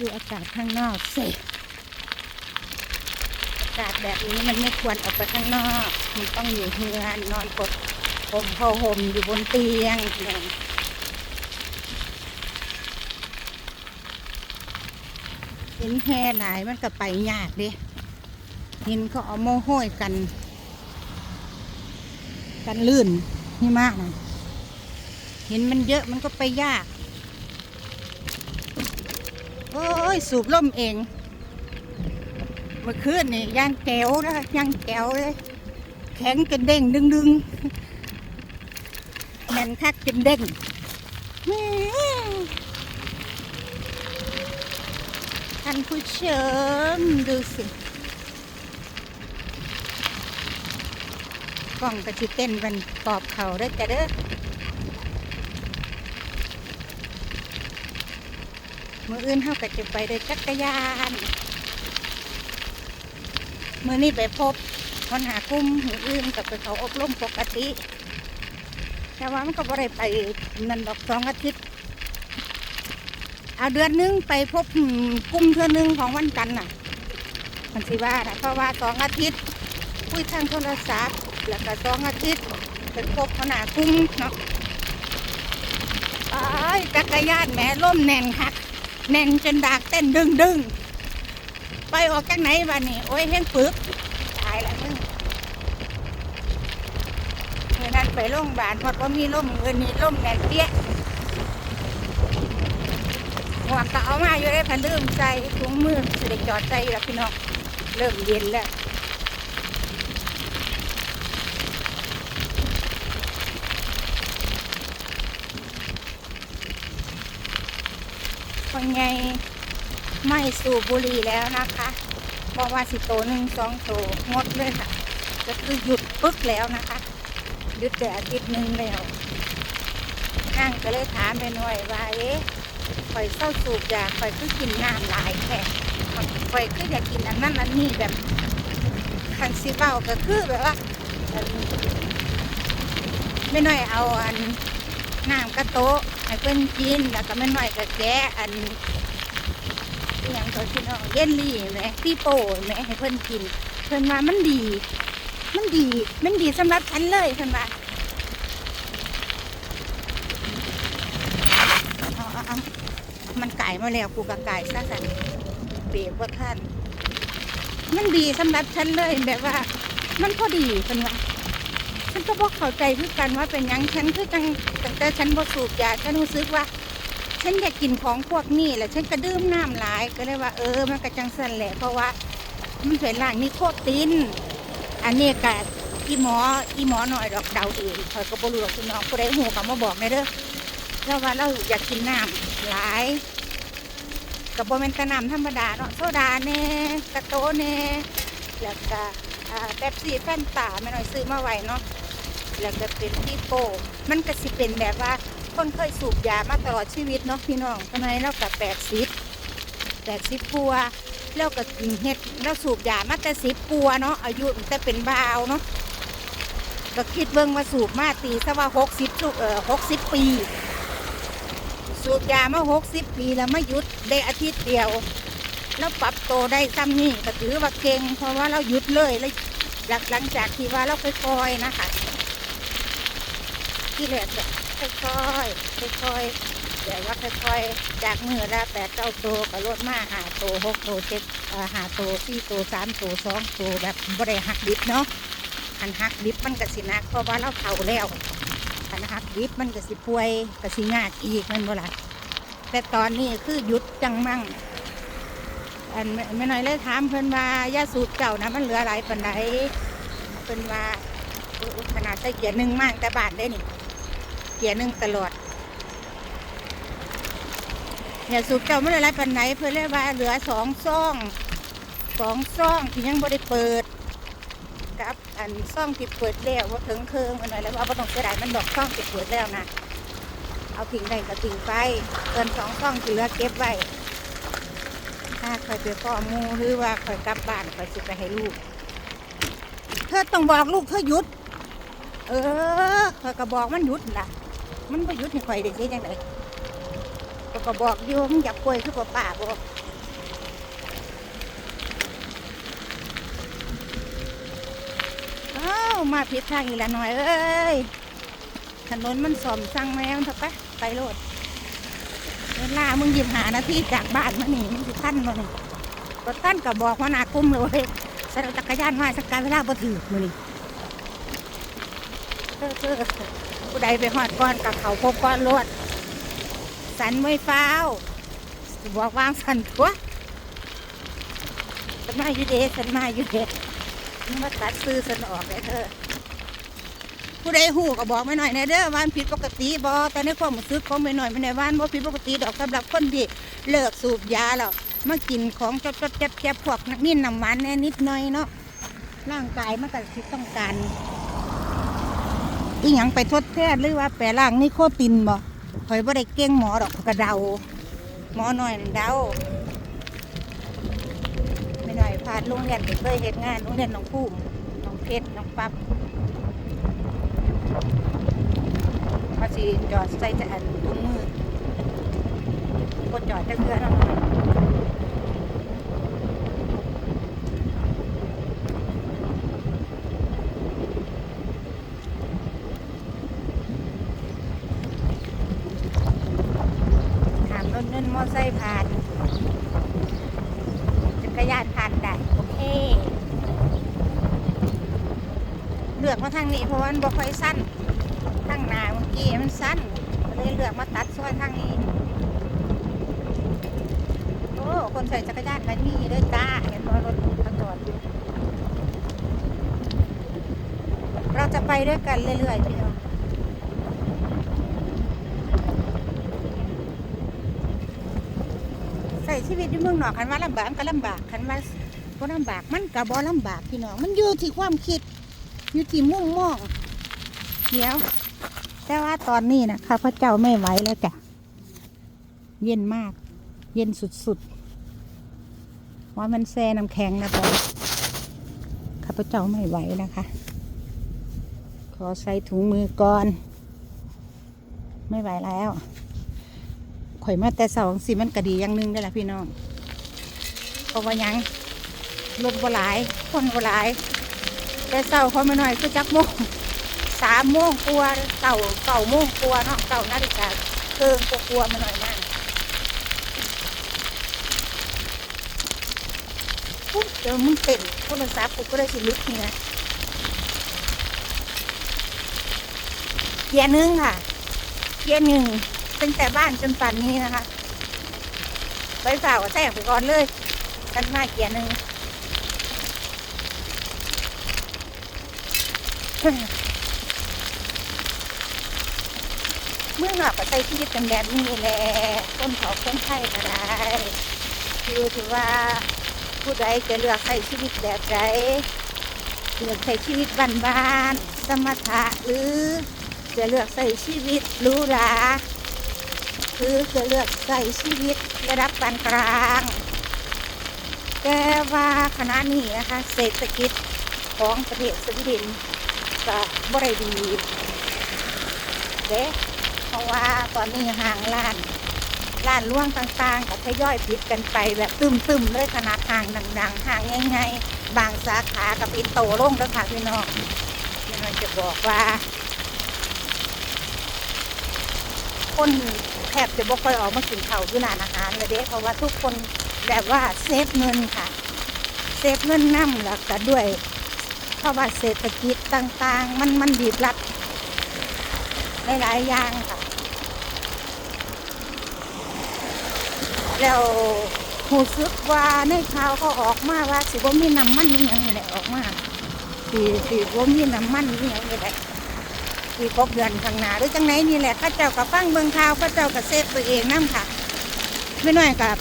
ดูอากาศข้างนอกสิอากาศแบบนี้มันไม่ควรออกไปข้างนอก มันต้องอยู่เฮือนนอนกดผมผ้าห่มอยู่บนเตียงเนี่ยเห็นแห่หลายมันก็ไปยากเดิเห็นเขาเอาโมโห้อยกัน กันลื่นนี่มากนะเห็นมันเยอะมันก็ไปยาก โอ้ย สูบล่มเอง เมื่อคืนนี่ย่างแก้วนะย่างแก้วเลย แข็งจนเด้งดึงดึงแน่นคักจนเด้งท่านผู้ชมดูสิกล้องกระชิเต้นมันปอบเขาได้อจ้ะเด้อ มืออื่นเท่ากับจะไปโดยจักรยานมือนี้ไปพบคนหากุ้มมืออื่นกับไปเขาอบรมปกติแต่ว่ามันก็บ่ได้ไปนันดอกสองอาทิตย์เอาเดือนหนึงไปพบกุ้มเทือหนึงของวันจันทร์น่ะมันสิว่านะเพราะว่าสองอาทิตย์คุยทางโทรศัพท์แล้วก็สองอาทิตย์ไปพบคนหากุ้มเนาะจักรยานแม่ล่มแน่นคัก แน่นจนดากเต้นดึงดึงไปออกจากไหนบ้านี่โอ้ยเห็นปึกตายแล้วมึงเมื่อนั้นไปโรงพยาบาลพอดว่ามีล่มเงินนี่ล่มแน่นเตี้ยหัวกก็เอามาอยู่ได้พันลืมใส่ถุงมือสิได้จอดใส่แล้วพี่น้องเริ่มเย็นแล้ว คนไงไม่สูบบุหรี่แล้วนะคะบอกว่าสิโตหนึ่งสองโตงดเลยค่ะ ก็คือหยุดปึ๊กแล้วนะคะ หยุดแต่อาทิตย์หนึ่งแล้วนั่งก็เลยถามไปหน่อยว่าเอ๊ะข่อยเศร้าสูบยาข่อยคือกินน้ำหลายแค่ข่อยคืออยากกินอันนั้นอันนี้แบบคันซีเบาก็คือแบบว่าไม่น้อยเอาอัน น้ำกระโต๊ะให้เพิ่นกินแล้วก็ไม่น้อยก็แกะอันอหย่างเขาที่น้องเยนลี่แหมพี่โป้แหมให้เพิ่นกิน เพิ่นว่ามันดี มันดี มันดีสำหรับฉันเลยเพิ่นว่าเอาเอาเอามันไก่มาแล้วกูกับไก่ซะสันเบรกว่าท่าน มันดีสำหรับฉันเลยแบบว่า มันพอดีเพิ่นว่า ฉันก็บอกเข้าใจคือกันว่าเป็นยังฉันคือจังตั้งแต่ฉันบ่สูบยาฉันรู้สึกว่า ฉันอยากกินของพวกนี้แหละฉันก็ดื่มน้ำหลายก็เลยว่าเออมันก็จังสันแหละเพราะว่ามันเป็นล่างนิโคตรตินอันนี้ก็อีหมออีหมอหน่อยดอกเดาเองคอยก็บ่รู้หรอกคุณน้องผู้ใดหูก็มาบอกในเด้อแล้วว่าเราอยากกินน้ำหลายกับโบแมนตะน้ำธรรมดาเนาะโซดาแน่กระโตแน่แล้วก็ อ่าเป๊ปซี่แฟนตาไม่น้อยซื้อมาไว้เนาะแล้วก็เป็นพี่โปมันก็สิเป็นแบบว่าคนเคยสูบยามาตลอดชีวิตเนาะพี่น้องทำไมเรากับแปดสิบแปดสิบปัวแล้วก็เฮ็ดแล้วสูบยามาแต่สิบปัวเนาะอายุตั้งแต่เป็นบาวเนาะก็คิดเบิ่งว่าสูบมาตีซะว่าหกสิบเอ่อหกสิบปี สูบยามาหกสิบปีแล้วไม่หยุดได้อาทิตย์เดียว แล้วปรับโตวได้ซ้ำนี่ก็ถือว่าเก่งเพราะว่าเราหยุดเลยแล้วหลังหลังจากที่ว่าเราค่อยๆนะคะ ที่แรกก็ค่อยๆค่อยๆแต่ว่าค่อยๆจากมือละแปดเก้าโตวก็ลดมาหาโตวหกโตวเจ็ดหาโตวสี่โตวสามโตวสองโตวแบบบริหักดิบเนาะหันหักดิบมันก็สินักเพราะว่าเราเฒ่าแล้วหันหักดิบมันก็สิป่วยก็สิงากอีกมันบ่ละแต่ตอนนี้คือหยุดจังมั่ง อันไม่ไม่น้อยเลยถามเพิ่นว่ายาสูบเจ้านะมันเหลือหลายปันใดเพิ่นว่าขนาดใส่เกียร์หนึ่งมากแต่บาทได้นี่ เกียร์หนึ่งตลอดย่าสูบเจ้าไม่ได้ไรปันไหนเพื่อเรียว่าเหลือสองซ่องสองซ่องที่ยังไม่ได้เปิดกับอันซ่องที่เปิดแล้วว่าถึงเครื่องมันหน่อยแล้วว่าบ่ต้องเสียดายมันดอกซ่องที่เปิดแล้วนะเอาทิ้งได้ก็ทิ้งไปเกินสองซ่องที่เหลือเก็บไว้าคอยไปพ่อมูหรือว่าคอยกลับบ้านคอยสิไปให้ลูก เธอต้องบอกลูกเธอหยุด เออคอยก็บอกมันหยุดล่ะ มันไม่หยุดให้คอยเด้ยังไงก็ก็บอกอยู่มันอยากป่วยคือป่าบอกอ้ามาผิดทางอีกแล้วหน่อยเอ้ยถนนมันสอมสั่งแล้วทับปะไปโลด ลามึงหยิบหานาทีจากบ้านมาหนีมึงสิท่านมาหนิก็ท่านกับบอกว่าหนากุ้มเลยใส่รจักรยานมาสักการเวลาบ่ถือมือนี่เออเออผู้ใดไปหอดก้อนกับเขาพบก้อนรวดสันไม่ฟ้าวบอกวางสันตัวสันมาอยู่เดสันมาอยู่เดมาตัดซื้อสันออกเลยเธอ ผู้ใดหูก็บอกไม่หน่อยนะเด้อว่านผิดปกติบอแต่ในความรู้สึกของไม่หน่อยไม่ในว่านว่าผิดปกติดอกสำหรับคนที่เลิกสูบยาแล้วมากินของจดจดแจ๊บแจ๊บพวกมีน้ำมันแน่นิดหน่อยเนาะร่างกายมันก็สิต้องการอีหยังไปทดแทนหรือว่าแปรร่างนิโคตินบ่คอยบ่ได้เก่งหมอดอกกระเดา หมอหน่อยเดาไม่หน่อยพาดโรงเรียนไปเคยเฮ็ดงานโรงเรียนน้องภูมิน้องเพชรน้องปั๊บ มาสิจอดใส่แต่อันถุงมือก็จอดจะเพื่อนเอาหน่อยถามรถเงินมอไซค์ผ่านจักรยานผ่านได้โอเคเลือกมาทางนี้เพราะว่ามันบ่ค่อยสั้นางหนาเมื่อกี้มันสั้นก็เลยเลือกมาตัดซอยทางนี้ โอ้ คนใส่จักรยานกันนี่ด้อจ้าเห็นว่ารถเขาจอดอยู่เราจะไปด้วยกันเรื่อยๆพี่น้องใส่ชีวิตอยู่เมืองนอกคันว่าลำบากมันก็ลำบากคันว่าบ่ลำบากมันก็บ่ลำบากพี่น้องมันอยู่ที่ความคิดอยู่ที่มุ่งมองเดี๋ยว แต่ว่าตอนนี้นะข้าพเจ้าไม่ไหวแล้วจ้ะ เย็นมาก เย็นสุดๆว่ามันแซ่น้ำแข็งนะตอนข้าพเจ้าไม่ไหวนะคะ ขอใส่ถุงมือก่อน ไม่ไหวแล้วข่อยมาแต่สองสิมันกระดีอย่างนึงได้ละพี่น้องเพราะว่ายังรถบ่หลาย คนบ่หลาย แต่เศร้าเขาไม่น้อยคือจักโมง สามโมงกลัวเก่าเก่าโมงกลัวเนาะเก่านาฬิกาเกินกลัวมาหน่อยนั่นปุ๊บเดี๋ยวมึงเต็มโทรศัพท์กูก็ได้สิลุกเนี่ยเกียร์หนึ่งค่ะเกียร์หนึ่งตั้งแต่บ้านจนป่านนี้นะคะไปฝ่ากว่าแทรกไปก่อนเลย กันมาเกียร์หนึ่ง เมื่อหากใช้ชีวิตเป็นแบบนี้แหละต้นเขาคนไทยก็ได้คือถือว่าผู้ใดจะเลือกใช้ชีวิตแบบใดเลือกใช้ชีวิตบ้านๆสมถะหรือจะเลือกใช้ชีวิตรูหราคือจะเลือกใช้ชีวิตระดับปานกลางแต่ว่าขณะนี้นะคะเศรษฐกิจของประเทศสวีเดนก็บ่ได้ดีเด้ ราะว่าตอนนี้ห่างร้านร้านล่วงต่างๆก็ทยอยปิดกันไปแบบตึมๆเลยขนาดห่างดังๆห่างง่ายๆบางสาขากับปิดโตลงแล้วค่ะพี่น้องพี่น้องจะบอกว่า คนแทบจะบ่ค่อยออกมากินข้าวที่ร้านอาหารเลยเด้เพราะว่าทุกคนแบบว่าเซฟเงินค่ะ เซฟเงินน้ำแล้วก็ด้วย เพราะว่าเศรษฐกิจต่างๆ มันมันบีบรัดหลายๆอย่างค่ะ แล้วหูซึกว่าในข่าวเขาออกมาว่าสิว่มีน้ำมันนี่ยังไงออกมาสิสิว่มีน้ำมันนี่ยังไงแหละอีกครบเดือนข้างหน้าหรือจังไหนนี่แหละข้าเจ้ากับฟังเบิ่งข่าวข้าเจ้ากับเซฟตัวเองนั่ค่ะไม่น้อยกับ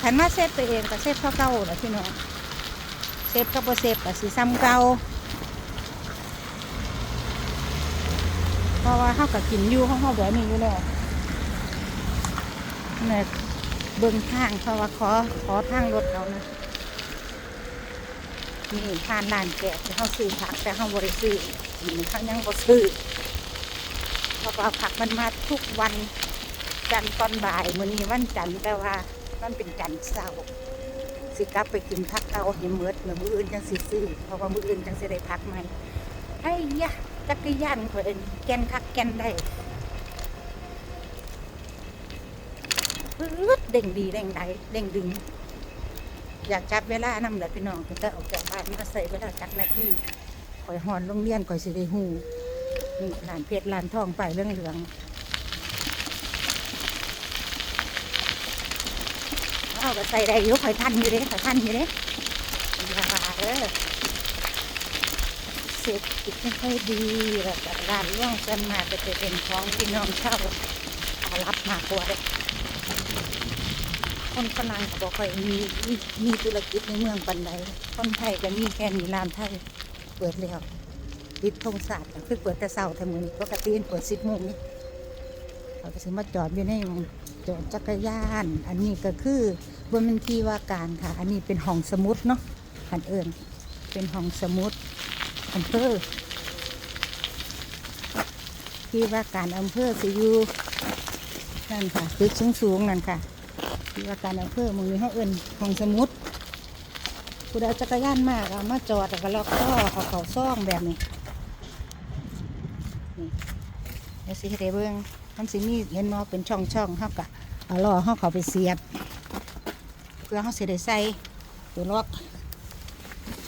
ขันมาเซฟตัวเองกับเซฟเท่าเก่าแหละพี่น้องเซฟกับบ่เซฟกับสีซ้ำเก่าเพราะว่าเขากับกินอยู่ของเขาแบบนี้อยู่แล้วเนี่ย เบิ่งทางเพราะว่าขอขอทางรถเขานะนี่ทานด่านแกะที่เขาซื้อผักแต่เขาบริซื้อนี่เขายังบ่ซื้อเพราะว่าผักมันมาทุกวันจันทร์ตอนบ่ายมื้อนี้วันจันทร์แต่ว่ามันเป็นจันทร์เสาร์สิกลับไปกินผักเก่าให้เมืดเมื่อมื้ออื่นจังสิซื้อเพราะว่ามืออื่นจังสิได้ผักใหม่อ้ยะจักรยานข่อยเอิ้นแกนคักแกนได้ ปื๊ดเด้งดีเด้งไดเด้งดึง อยากจับเวลานำแหละพี่น้องจะออกจากบ้านมาใส่เวลาจักนาทีข่อยหอนโรงเรียนข่อยสิได้ฮู้นี่ร้านเพชรร้านทองไปเรื่องเหลืองเอาก็ใส่ได้อยู่ข่อยทันอยู่เด้ข่อยทันอยู่เด้อย่าาเด้อเศรษฐกิจไม่ค่อยดีแล้วก็ร้านร่วงกันมาจะเป็นของพี่น้องเช่าอารับมากกว่าเด้ คนฝรั่งก็บอกค่อยมีมีธุรกิจในเมืองปันใดคนไทยก็มีแค่นี้ร้านไทยเปิดแล้วปิดธงศาสตร์คือเปิดแต่เช้าแต่มือนี้ปกติเปิดสิบโมงนี่เขาก็สิมาจอดอยู่ในห้องจอดจักรยาน อันนี้ก็คือบนเป็นที่ว่าการค่ะ อันนี้เป็นห้องสมุดเนาะอันเอิญเป็นห้องสมุดอำเภอที่ว่าการอำเภอสิยูนั่นค่ะตึกสูงๆนั่นค่ะ ที่ว่าการอำเภอมึงนี้เขาเอื่นของสมุดผู้ใดจักรยานมากเอามาจอดแล้วก็ล็อกก็เอาเขาซ่องแบบนี้นี่เดี๋ยวสิให้ได้เบิ่งมันสิมีเห็นมอเป็นช่องช่องเขากะเอาล้อเขาเขาไปเสียบ เพื่อเขาสิได้ใส่ตัวล็อก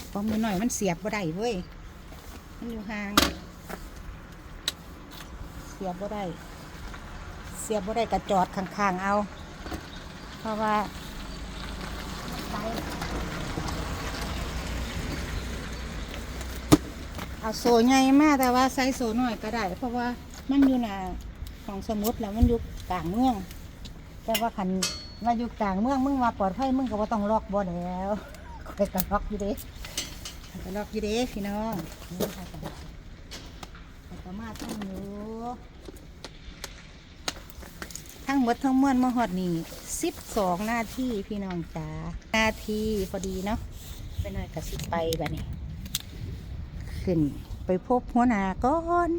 เพราะมือหน่อยมันเสียบบ่ได้เว้ยมันอยู่ห่าง เสียบบ่ได้ เสียบบ่ได้ก็จอดข้างๆเอา เพราะว่าส์เอาโซใหญ่มากแต่ว่าไซส์โซน้อยก็ได้ เพราะว่ามันอยู่หนาของสมุดแล้วมันอยู่กลางเมือง แต่ว่าคันมาอยู่กลางเมืองมึงมาปลอดภัยมึงก็บ่าต้องล็อกบ่แล้วคอยก็ล็อกอยู่เด้ข้อยก็ล็อกอยู่เด้พี่น้องนี่ค่ะข้อมาทั้งอยู่ ทั้งหมดทั้งมวลมาหอดนี่สิบสองนาทีพี่น้องจ๋านาทีพอดีเนาะไปหน่อยกับสิไปแบบนี้ ขึ้นไปพบหัวหน้าก่อน